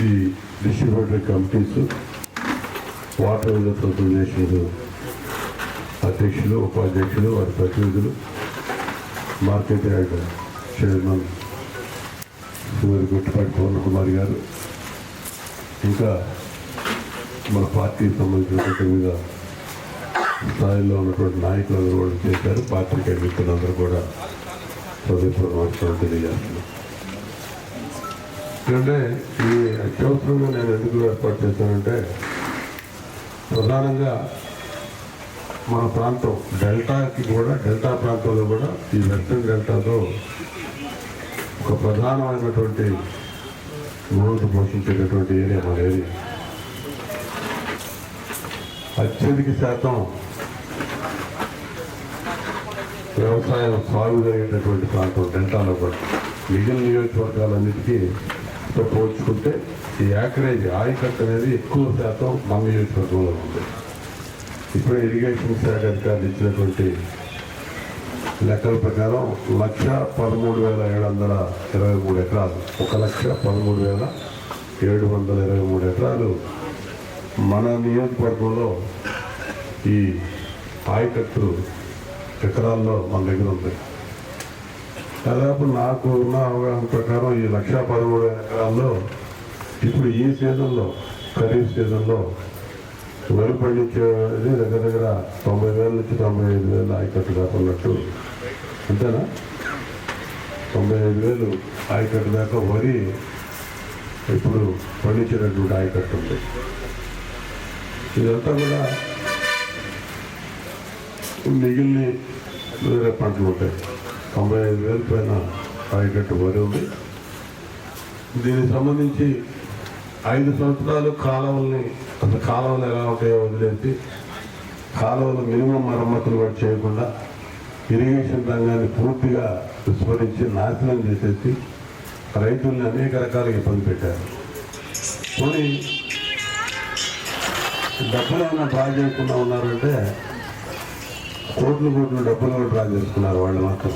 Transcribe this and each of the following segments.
ఈ distributory committees water users association అధ్యక్షులు ఉపాధ్యక్షులు వారి ప్రతినిధులు market yard chairman Surya Guttupati Pawan Kumar garu ఇంకా మన పార్టీకి సంబంధించినటువంటి వివిధ స్థాయిలో ఉన్నటువంటి నాయకులు కూడా చేశారు. పాత్రికేయ మిత్రులందరూ కూడా హృదయపూర్వక తెలియజేస్తున్నారు ఎందుకంటే ఈ అత్యవసరంగా నేను ఎందుకు ఏర్పాటు చేశానంటే ప్రధానంగా మన ప్రాంతం డెల్టాకి కూడా డెల్టా ప్రాంతంలో కూడా ఈ వెస్టర్న్ డెల్టాతో ఒక ప్రధానమైనటువంటి భూమికి పోషించేటటువంటి ఏరియా మన ఏరియా. అత్యధిక శాతం వ్యవసాయం సాగు జరిగేటటువంటి ప్రాంతం డెల్టాలో కూడా. మిగిలిన నియోజకవర్గాలన్నిటికీ తో పోల్చుకుంటే ఈ యాకరేజ్ ఆయకట్ అనేది ఎక్కువ శాతం మన నియోజకవర్గంలో ఉంది. ఇప్పుడు ఇరిగేషన్ శాఖ అధికారులు ఇచ్చినటువంటి లెక్కల ప్రకారం లక్ష పదమూడు వేల ఏడు వందల ఇరవై మూడు ఎకరాలు ఒక లక్ష పదమూడు వేల ఏడు వందల ఇరవై మూడు ఎకరాలు మన నియోజకవర్గంలో ఈ ఆయకట్టు ఎకరాల్లో మన దగ్గర ఉంది. దాదాపు నాకు ఉన్న అవగాహన ప్రకారం ఈ లక్ష పదమూడు ఎకరాల్లో ఇప్పుడు ఈ సీజన్లో ఖరీఫ్ సీజన్లో వరి పండించేది దగ్గర దగ్గర తొంభై వేల నుంచి తొంభై ఐదు వేలు ఆయకట్టు దాకా ఉన్నట్టు. అంతేనా? తొంభై ఐదు వేలు ఆయకట్టు దాకా వరి ఇప్పుడు పండించేటటువంటి ఆయకట్టు ఉంది. ఇదంతా కూడా మిగిలిన వేరే పంటలు ఉంటాయి. తొంభై ఐదు వేల పైన ఆయకట్టు వరి ఉంది. దీనికి సంబంధించి ఐదు సంవత్సరాలు కాలువల్ని అసలు కాలువలు ఎలా ఉంటాయో వదిలేసి కాలువలు మినిమం మరమ్మతులు కూడా చేయకుండా ఇరిగేషన్ రంగాన్ని పూర్తిగా విస్మరించి నాశనం చేసేసి రైతుల్ని అనేక రకాలుగా ఇబ్బంది పెట్టారు. పోనీ డబ్బులు ఏమైనా డ్రా చేయకుండా ఉన్నారంటే కోట్లు కోట్లు డబ్బులు కూడా డ్రా చేసుకున్నారు వాళ్ళు మాత్రం.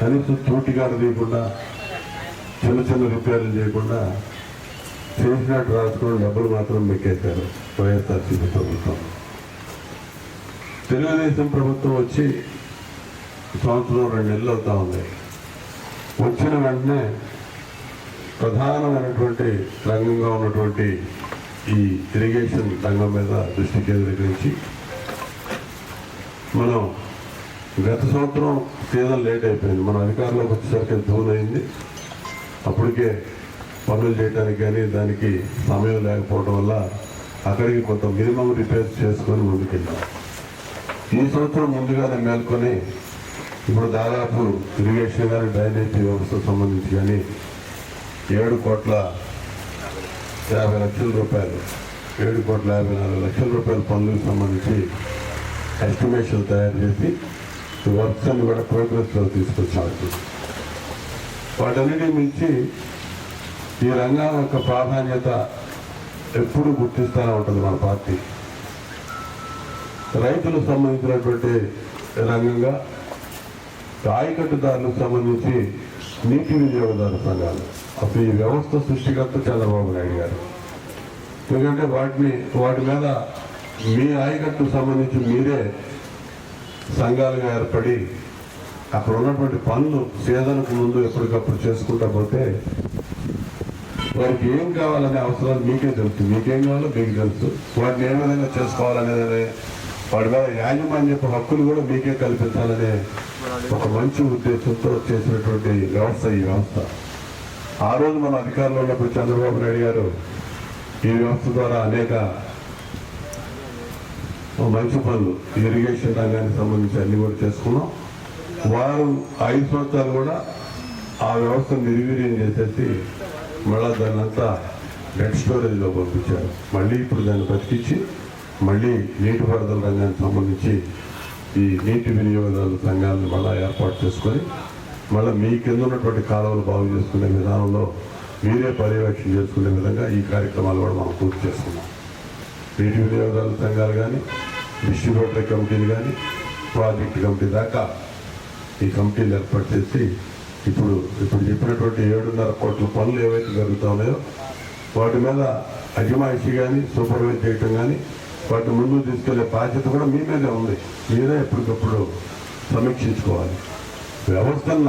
కనీసం తూటిగాడు తీయకుండా చిన్న చిన్న రిపేర్లు చేయకుండా చేసినట్టు రాసుకుని డబ్బులు మాత్రం మెక్కేశారు వైఎస్ఆర్సీపీ ప్రభుత్వం. తెలుగుదేశం ప్రభుత్వం వచ్చి సంవత్సరం రెండు నెలలు అవుతా ఉంది. వచ్చిన వెంటనే ప్రధానమైనటువంటి రంగంగా ఉన్నటువంటి ఈ ఇరిగేషన్ రంగం మీద దృష్టి కేంద్రీకరించి మనం గత సంవత్సరం సీజన్ లేట్ అయిపోయింది. మన అధికారంలోకి వచ్చేసరికి జూన్ అయింది? అప్పటికే పనులు చేయడానికి కానీ దానికి సమయం లేకపోవడం వల్ల అక్కడికి కొంత మినిమం రిపేర్స్ చేసుకొని ముందుకెళ్ళాం. ఈ సంవత్సరం ముందుగానే మేల్కొని ఇప్పుడు దాదాపు ఇరిగేషన్ కానీ డ్రైనేజీ వ్యవస్థకు సంబంధించి కానీ ఏడు కోట్ల యాభై లక్షల రూపాయలు ఏడు కోట్ల యాభై నాలుగు లక్షల రూపాయల పనులకు సంబంధించి ఎస్టిమేషన్ తయారు చేసి ఈ కూడా ప్రోగ్రెస్లో తీసుకొచ్చారు. వాటన్నిటి మించి ఈ రంగం యొక్క ప్రాధాన్యత ఎప్పుడు గుర్తిస్తూనే ఉంటుంది మన పార్టీ. రైతులకు సంబంధించినటువంటి రంగంగా ఆయకట్టుదారులకు సంబంధించి నీటి వినియోగదారు సంఘాలు. అసలు ఈ వ్యవస్థ సృష్టికర్త చంద్రబాబు నాయుడు గారు. ఎందుకంటే వాటిని వాటి మీద మీ ఆయకట్టుకు సంబంధించి మీరే సంఘాలుగా ఏర్పడి అక్కడ ఉన్నటువంటి పనులు సీజన్కు ముందు ఎప్పటికప్పుడు చేసుకుంటా పోతే వారికి ఏం కావాలనే అవసరాలు మీకే తెలుసు. మీకేం కావాలో మీకు తెలుసు. వాటిని ఏ విధంగా చేసుకోవాలనేది వాడి మీద యాజమాన్యపు హక్కులు కూడా మీకే కల్పించాలనే ఒక మంచి ఉద్దేశంతో చేసినటువంటి వ్యవస్థ ఈ వ్యవస్థ. ఆ రోజు మన అధికారంలో ఉన్నప్పుడు చంద్రబాబు నాయుడు గారు ఈ వ్యవస్థ ద్వారా అనేక మంచి పనులు. ఇరిగేషన్ రంగానికి సంబంధించి అన్ని కూడా చేసుకున్నాం. వారు ఐదు సంవత్సరాలు కూడా ఆ వ్యవస్థను నిర్వీర్యం చేసేసి మళ్ళా దాన్ని అంతా డెడ్ స్టోరేజ్లో పంపించారు. మళ్ళీ ఇప్పుడు దాన్ని బతికించి మళ్ళీ నీటిపారుదల రంగానికి సంబంధించి ఈ నీటి వినియోగదారుల సంఘాలను మళ్ళీ ఏర్పాటు చేసుకొని మళ్ళీ మీ కింద ఉన్నటువంటి కాలువలు బాగు చేసుకునే విధానంలో మీరే పర్యవేక్షణ చేసుకునే విధంగా ఈ కార్యక్రమాలు కూడా మనం పూర్తి చేసుకున్నాం. నీటి వినియోగదారుల సంఘాలు కానీ డిస్ట్రిబ్యూటరీ కమిటీలు కానీ ప్రాజెక్ట్ కమిటీ దాకా ఈ కమిటీలు ఏర్పాటు చేసి ఇప్పుడు ఇప్పుడు చెప్పినటువంటి ఏడున్నర కోట్ల పనులు ఏవైతే జరుగుతా ఉన్నాయో వాటి మీద అజమాయిషి కానీ సూపర్వైజ్ చేయటం కానీ వాటి ముందుకు తీసుకెళ్ళే బాధ్యత కూడా మీ మీదే ఉంది. మీరే ఎప్పటికప్పుడు సమీక్షించుకోవాలి. వ్యవస్థను